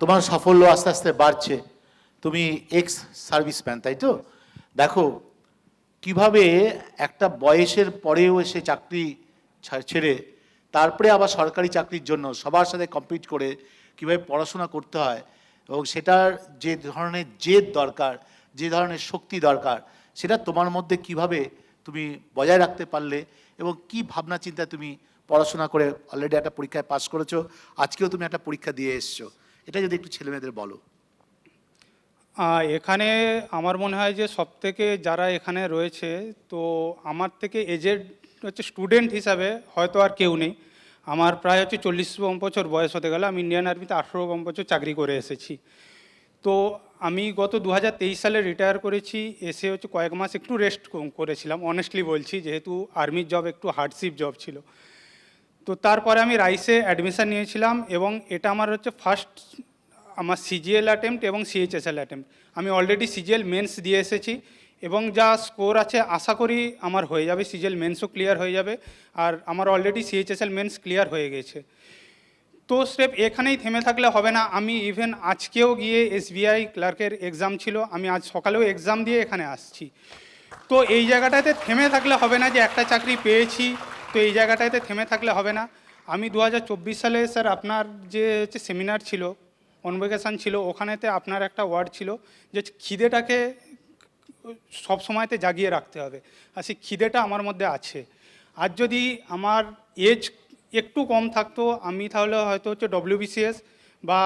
তোমার সাফল্য আস্তে আস্তে বাড়ছে। তুমি এক্স সার্ভিসম্যান তাই তো? দেখো, কীভাবে একটা বয়সের পরেও এসে চাকরি ছেড়ে, তারপরে আবার সরকারি চাকরির জন্য সবার সাথে কম্পিট করে কীভাবে পড়াশোনা করতে হয় এবং সেটার যে ধরনের জেদ দরকার, যে ধরনের শক্তি দরকার, সেটা তোমার মধ্যে কীভাবে তুমি বজায় রাখতে পারলে এবং কি ভাবনা চিন্তা তুমি পড়াশোনা করে অলরেডি একটা পরীক্ষায় পাশ করেছ, আজকেও তুমি একটা পরীক্ষা দিয়ে এসছো। এটা যদি একটু ছেলেমেয়েদের বলো। এখানে আমার মনে হয় যে সব থেকে যারা এখানে রয়েছে, তো আমার থেকে এজেড হচ্ছে স্টুডেন্ট হিসাবে হয়তো আর কেউ নেই। আমার প্রায় হচ্ছে চল্লিশ বছর বয়স হতে গেলে আমি ইন্ডিয়ান আর্মিতে আঠেরো বছর চাকরি করে এসেছি। তো আমি গত দু হাজার তেইশ সালে রিটায়ার করেছি, এসে হচ্ছে কয়েক মাস একটু রেস্ট করেছিলাম। অনেস্টলি বলছি, যেহেতু আর্মির জব একটু হার্ডশিপ জব ছিল। তো তারপরে আমি রাইসে অ্যাডমিশান নিয়েছিলাম এবং এটা আমার হচ্ছে ফার্স্ট আমার সিজিএল অ্যাটেম্প্ট এবং সিএইচএসএল অ্যাটেম্প্ট আমি অলরেডি সিজিএল মেন্স দিয়ে এসেছি এবং যা স্কোর আছে, আশা করি আমার হয়ে যাবে। সিজিএল মেন্সও ক্লিয়ার হয়ে যাবে আর আমার অলরেডি সিএইচএসএল মেন্স ক্লিয়ার হয়ে গেছে। তো স্টেপ এখানেই থেমে থাকলে হবে না। আমি ইভেন আজকেও গিয়ে এসবিআই ক্লার্কের এক্সাম ছিল। আমি আজ সকালেও এক্সাম দিয়ে এখানে আসছি। তো এই জায়গাটাতে থেমে থাকলে হবে না যে একটা চাকরি পেয়েছি। তো এই জায়গাটাতে থেমে থাকলে হবে না। আমি দু হাজার চব্বিশ সালে স্যার আপনার যে সেমিনার ছিল কনভোকেশান ছিল, ওখানেতে আপনার একটা ওয়ার্ড ছিল যে খিদেটাকে সব সময়তে জাগিয়ে রাখতে হবে। আর সেই খিদেটা আমার মধ্যে আছে। আর যদি আমার এজ একটু কম থাকতো, আমি তাহলে হয়তো হচ্ছে ডব্লিউবিসিএস বা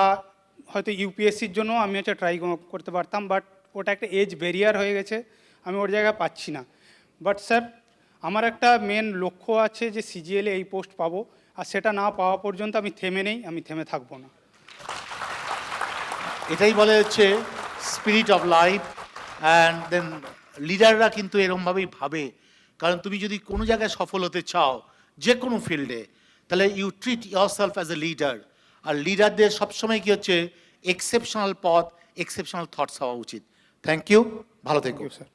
হয়তো ইউপিএসসির জন্য আমি হচ্ছে ট্রাই করতে পারতাম। বাট ওটা একটা এজ ব্যারিয়ার হয়ে গেছে, আমি ওর জায়গায় পাচ্ছি না। বাট স্যার আমার একটা মেন লক্ষ্য আছে যে সিজিএলে এই পোস্ট পাবো। আর সেটা না পাওয়া পর্যন্ত আমি থেমে নেই, আমি থেমে থাকব না। এটাই বলে হচ্ছে spirit of life and then লিডাররা কিন্তু এরমভাবেই ভাবে। কারণ তুমি যদি কোনো জায়গায় সফল হতে চাও, যে কোনো ফিল্ডে, তাহলে you treat yourself as a leader আর লিডারদের সবসময় কী হচ্ছে এক্সেপশনাল পথ এক্সেপশনাল থটস হওয়া উচিত। থ্যাংক ইউ ভালো থেকো। স্যার